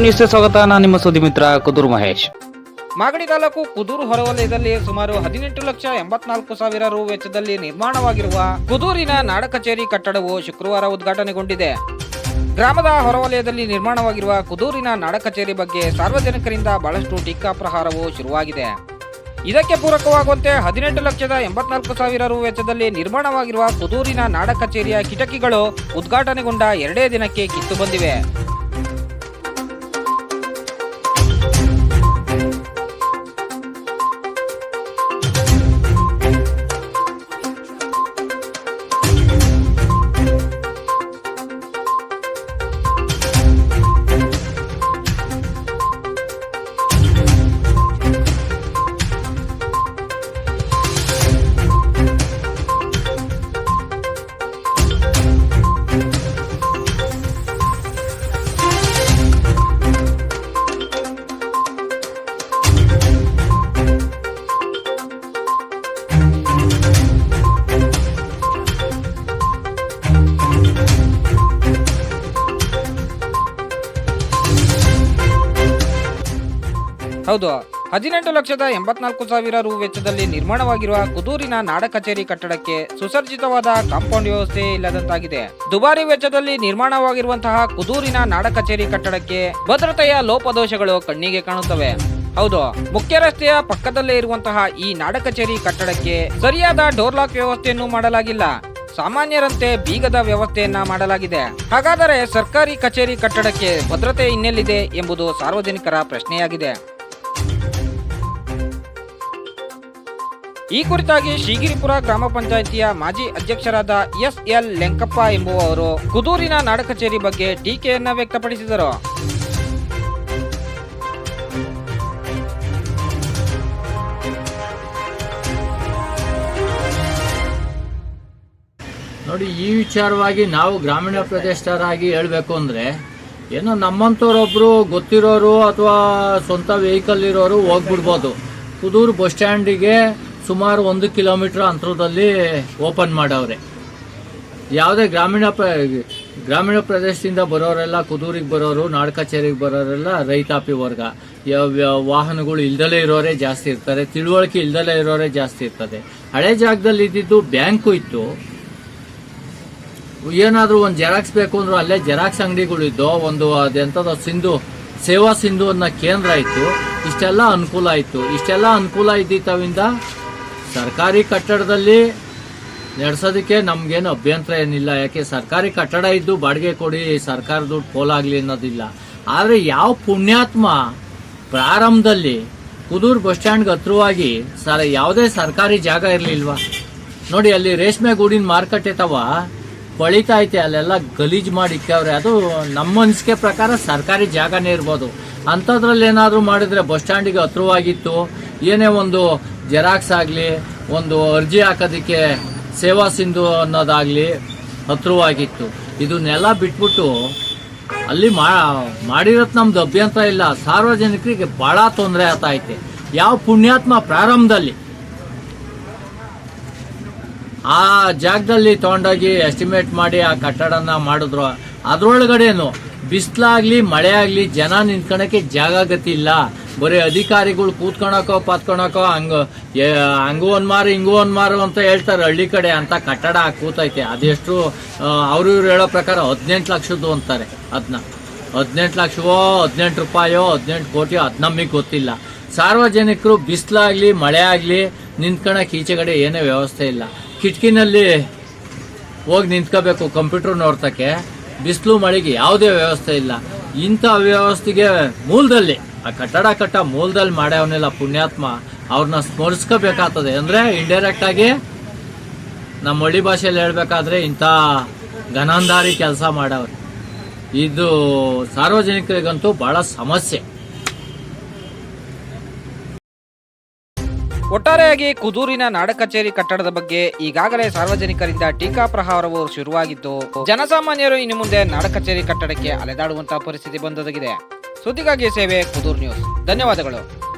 ನ್ಯೂಸ್ಗೆ ಸ್ವಾಗತ. ನಾನು ನಿಮ್ಮ ಸುದ್ದಿ ಮಿತ್ರ ಕುದೂರು ಮಹೇಶ್. ಮಾಗಡಿ ತಾಲೂಕು ಕುದೂರು ಹೊರವಲಯದಲ್ಲಿ ಸುಮಾರು ಹದಿನೆಂಟು ಲಕ್ಷ ಎಂಬತ್ನಾಲ್ಕು ಸಾವಿರ ರು ವೆಚ್ಚದಲ್ಲಿ ನಿರ್ಮಾಣವಾಗಿರುವ ಕುದೂರಿನ ನಾಡ ಕಚೇರಿ ಕಟ್ಟಡವು ಶುಕ್ರವಾರ ಉದ್ಘಾಟನೆಗೊಂಡಿದೆ. ಗ್ರಾಮದ ಹೊರವಲಯದಲ್ಲಿ ನಿರ್ಮಾಣವಾಗಿರುವ ಕುದೂರಿನ ನಾಡ ಕಚೇರಿ ಬಗ್ಗೆ ಸಾರ್ವಜನಿಕರಿಂದ ಬಹಳಷ್ಟು ಟೀಕಾಪ್ರಹಾರವು ಶುರುವಾಗಿದೆ. ಇದಕ್ಕೆ ಪೂರಕವಾಗುವಂತೆ ಹದಿನೆಂಟು ಲಕ್ಷದ ಎಂಬತ್ನಾಲ್ಕು ಸಾವಿರ ರು ವೆಚ್ಚದಲ್ಲಿ ನಿರ್ಮಾಣವಾಗಿರುವ ಕುದೂರಿನ ನಾಡ ಕಚೇರಿಯ ಕಿಟಕಿಗಳು ಉದ್ಘಾಟನೆಗೊಂಡ ಎರಡೇ ದಿನಕ್ಕೆ ಕಿತ್ತು ಬಂದಿವೆ. ಹೌದು. ಹದಿನೆಂಟು ಲಕ್ಷದ ಎಂಬತ್ನಾಲ್ಕು ಸಾವಿರ ರು ವೆಚ್ಚದಲ್ಲಿ ನಿರ್ಮಾಣವಾಗಿರುವ ಕುದೂರಿನ ನಾಡ ಕಚೇರಿ ಕಟ್ಟಡಕ್ಕೆ ಸುಸರ್ಜಿತವಾದ ಕಾಂಪೌಂಡ್ ವ್ಯವಸ್ಥೆ ಇಲ್ಲದಂತಾಗಿದೆ. ದುಬಾರಿ ವೆಚ್ಚದಲ್ಲಿ ನಿರ್ಮಾಣವಾಗಿರುವಂತಹ ಕುದೂರಿನ ನಾಡ ಕಚೇರಿ ಕಟ್ಟಡಕ್ಕೆ ಭದ್ರತೆಯ ಲೋಪದೋಷಗಳು ಕಣ್ಣಿಗೆ ಕಾಣುತ್ತವೆ. ಹೌದು. ಮುಖ್ಯ ರಸ್ತೆಯ ಪಕ್ಕದಲ್ಲೇ ಇರುವಂತಹ ಈ ನಾಡ ಕಚೇರಿ ಕಟ್ಟಡಕ್ಕೆ ಸರಿಯಾದ ಡೋರ್ ಲಾಕ್ ವ್ಯವಸ್ಥೆಯನ್ನು ಮಾಡಲಾಗಿಲ್ಲ. ಸಾಮಾನ್ಯರಂತೆ ಬೀಗದ ವ್ಯವಸ್ಥೆಯನ್ನ ಮಾಡಲಾಗಿದೆ. ಹಾಗಾದರೆ ಸರ್ಕಾರಿ ಕಚೇರಿ ಕಟ್ಟಡಕ್ಕೆ ಭದ್ರತೆ ಇನ್ನೆಲ್ಲಿದೆ ಎಂಬುದು ಸಾರ್ವಜನಿಕರ ಪ್ರಶ್ನೆಯಾಗಿದೆ. ಈ ಕುರಿತಾಗಿ ಶ್ರೀಗಿರಿಪುರ ಗ್ರಾಮ ಪಂಚಾಯಿತಿಯ ಮಾಜಿ ಅಧ್ಯಕ್ಷರಾದ ಎಸ್ ಎಲ್ ಲೆಂಕಪ್ಪ ಎಂಬುವವರು ಕುದೂರಿನ ನಾಡ ಕಚೇರಿ ಬಗ್ಗೆ ಟೀಕೆಯನ್ನ ವ್ಯಕ್ತಪಡಿಸಿದರು. ನೋಡಿ, ಈ ವಿಚಾರವಾಗಿ ನಾವು ಗ್ರಾಮೀಣ ಪ್ರದೇಶದವರಾಗಿ ಹೇಳಬೇಕು ಅಂದರೆ, ಏನೋ ನಮ್ಮಂಥವ್ರೊಬ್ಬರು ಗೊತ್ತಿರೋರು ಅಥವಾ ಸ್ವಂತ ವೆಹಿಕಲ್ ಇರೋರು ಹೋಗ್ಬಿಡ್ಬೋದು. ಕುದೂರು ಬಸ್ ಸ್ಟ್ಯಾಂಡಿಗೆ ಸುಮಾರು ಒಂದು ಕಿಲೋಮೀಟರ್ ಅಂತರದಲ್ಲಿ ಓಪನ್ ಮಾಡವ್ರೆ. ಯಾವುದೇ ಗ್ರಾಮೀಣ ಗ್ರಾಮೀಣ ಪ್ರದೇಶದಿಂದ ಬರೋರೆಲ್ಲ ಕುದೂರಿಗೆ ಬರೋರು, ನಾಡ ಕಚೇರಿಗೆ ಬರೋರೆಲ್ಲ ರೈತಾಪಿ ವರ್ಗ. ವಾಹನಗಳು ಇಲ್ದಲೇ ಇರೋರೇ ಜಾಸ್ತಿ ಇರ್ತಾರೆ, ತಿಳುವಳಿಕೆ ಇಲ್ದಲೇ ಇರೋರೆ ಜಾಸ್ತಿ ಇರ್ತದೆ. ಹಳೆ ಜಾಗದಲ್ಲಿ ಇದ್ದಿದ್ದು ಬ್ಯಾಂಕು ಇತ್ತು. ಏನಾದರೂ ಒಂದು ಜೆರಾಕ್ಸ್ ಬೇಕು ಅಂದ್ರೂ ಅಲ್ಲೇ ಜೆರಾಕ್ಸ್ ಅಂಗಡಿಗಳಿದ್ದು ಒಂದು ಅದೆಂಥದ್ದು ಸಿಂಧು, ಸೇವಾ ಸಿಂಧು ಅನ್ನೋ ಕೇಂದ್ರ ಇತ್ತು. ಇಷ್ಟೆಲ್ಲ ಅನುಕೂಲ ಇತ್ತು. ಇಷ್ಟೆಲ್ಲ ಅನುಕೂಲ ಇದ್ದಿತ್ತವಿಂದ ಸರ್ಕಾರಿ ಕಟ್ಟಡದಲ್ಲಿ ನಡೆಸೋದಕ್ಕೆ ನಮಗೇನು ಅಭ್ಯಂತರ ಏನಿಲ್ಲ. ಯಾಕೆ? ಸರ್ಕಾರಿ ಕಟ್ಟಡ ಇದ್ದು ಬಾಡಿಗೆ ಕೊಡಿ ಸರ್ಕಾರ ದುಡ್ಡು ಪೋಲಾಗಲಿ ಅನ್ನೋದಿಲ್ಲ. ಆದರೆ ಯಾವ ಪುಣ್ಯಾತ್ಮ ಪ್ರಾರಂಭದಲ್ಲಿ ಕುದೂರು ಬಸ್ ಸ್ಟ್ಯಾಂಡ್ಗೆ ಹತ್ರವಾಗಿ ಸರ್ ಯಾವುದೇ ಸರ್ಕಾರಿ ಜಾಗ ಇರಲಿಲ್ವಾ? ನೋಡಿ, ಅಲ್ಲಿ ರೇಷ್ಮೆ ಗೂಡಿನ ಮಾರುಕಟ್ಟೆ ತವ ಕೊಳಿತಾ ಐತೆ, ಅಲ್ಲೆಲ್ಲ ಗಲೀಜ್ ಮಾಡಿ ಇಕ್ಕವ್ರೆ ಅದು ನಮ್ಮ ಅನಿಸಿಕೆ ಪ್ರಕಾರ ಸರ್ಕಾರಿ ಜಾಗನೇ ಇರ್ಬೋದು. ಅಂಥದ್ರಲ್ಲಿ ಏನಾದರೂ ಮಾಡಿದರೆ ಬಸ್ ಸ್ಟ್ಯಾಂಡಿಗೆ ಹತ್ರವಾಗಿತ್ತು. ಏನೇ ಒಂದು ಜೆರಾಕ್ಸ್ ಆಗಲಿ, ಒಂದು ಅರ್ಜಿ ಹಾಕೋದಕ್ಕೆ ಸೇವಾ ಸಿಂಧು ಅನ್ನೋದಾಗಲಿ ಹತ್ರವಾಗಿತ್ತು. ಇದನ್ನೆಲ್ಲ ಬಿಟ್ಬಿಟ್ಟು ಅಲ್ಲಿ ಮಾಡಿರೋದು ನಮ್ದು ಅಭ್ಯಂತರ ಇಲ್ಲ. ಸಾರ್ವಜನಿಕರಿಗೆ ಭಾಳ ತೊಂದರೆ ಆಗ್ತಾ ಐತೆ. ಯಾವ ಪುಣ್ಯಾತ್ಮ ಪ್ರಾರಂಭದಲ್ಲಿ? ಆ ಜಾಗದಲ್ಲಿ ತಗೊಂಡೋಗಿ ಎಸ್ಟಿಮೇಟ್ ಮಾಡಿ ಆ ಕಟ್ಟಡನ ಮಾಡಿದ್ರು. ಅದರೊಳಗಡೆನು ಬಿಸಿಲಾಗಲಿ ಮಳೆ ಆಗ್ಲಿ ಜನ ನಿಂತ್ಕೊಳಕ್ಕೆ ಜಾಗ ಗತಿ ಇಲ್ಲ. ಬರೀ ಅಧಿಕಾರಿಗಳು ಕೂತ್ಕೊಳಕೋ, ಪತ್ಕೊಳಕೋ, ಹಂಗ ಹಂಗು ಒಂದ್ ಮಾರು, ಹಿಂಗೂ ಒಂದು ಮಾರು ಅಂತ ಹೇಳ್ತಾರೆ ಹಳ್ಳಿ ಕಡೆ ಅಂತ ಕಟ್ಟಡ ಕೂತೈತೆ. ಅದೆಷ್ಟು ಅವರು ಇವ್ರು ಹೇಳೋ ಪ್ರಕಾರ ಹದಿನೆಂಟು ಲಕ್ಷದ್ದು ಅಂತಾರೆ ಅದನ್ನ ಹದಿನೆಂಟು ಲಕ್ಷವೋ, ಹದಿನೆಂಟು ರೂಪಾಯೋ, ಹದಿನೆಂಟು ಕೋಟಿಯೋ, ಅದು ನಮಗೆ ಗೊತ್ತಿಲ್ಲ. ಸಾರ್ವಜನಿಕರು ಬಿಸಿಲಾಗ್ಲಿ ಮಳೆ ಆಗ್ಲಿ ನಿಂತ್ಕೊಳಕ್ ಈಚೆಗಡೆ ಏನೇ ವ್ಯವಸ್ಥೆ ಇಲ್ಲ. ಕಿಟಕಿನಲ್ಲಿ ಹೋಗಿ ನಿಂತ್ಕೋಬೇಕು ಕಂಪ್ಯೂಟರ್ ನೋಡ್ತಕ್ಕೆ. ಬಿಸಿಲು, ಮಳೆಗೆ ಯಾವುದೇ ವ್ಯವಸ್ಥೆ ಇಲ್ಲ. ಇಂಥ ವ್ಯವಸ್ಥೆಗೆ ಮೂಲದಲ್ಲಿ ಆ ಕಟ್ಟಡ ಕಟ್ಟ ಮೂಲದಲ್ಲಿ ಮಾಡ್ಯವನೆಲ್ಲ ಪುಣ್ಯಾತ್ಮ ಅವ್ರನ್ನ ಸ್ಮರಿಸ್ಕೋಬೇಕಾಗ್ತದೆ. ಅಂದ್ರೆ ಇಂಡೈರೆಕ್ಟ್ ಆಗಿ ನಮ್ಮ ಹಳ್ಳಿ ಭಾಷೆಯಲ್ಲಿ ಹೇಳ್ಬೇಕಾದ್ರೆ ಇಂಥ ಘನಾಂಧಾರಿ ಕೆಲಸ ಮಾಡವ್ರೆ. ಇದು ಸಾರ್ವಜನಿಕರಿಗಂತೂ ಬಹಳ ಸಮಸ್ಯೆ. ಒಟ್ಟಾರೆಯಾಗಿ ಕುದೂರಿನ ನಾಡ ಕಚೇರಿ ಕಟ್ಟಡದ ಬಗ್ಗೆ ಈಗಾಗಲೇ ಸಾರ್ವಜನಿಕರಿಂದ ಟೀಕಾ ಪ್ರಹಾರವು ಶುರುವಾಗಿದ್ದು, ಜನಸಾಮಾನ್ಯರು ಇನ್ನು ಮುಂದೆ ನಾಡ ಕಚೇರಿ ಕಟ್ಟಡಕ್ಕೆ ಅಲೆದಾಡುವಂತಹ ಪರಿಸ್ಥಿತಿ ಬಂದೊದಗಿದೆ. ಸುದ್ದಿಗಾಗಿ ಸೇವೆ ಕುದೂರ್ ನ್ಯೂಸ್. ಧನ್ಯವಾದಗಳು.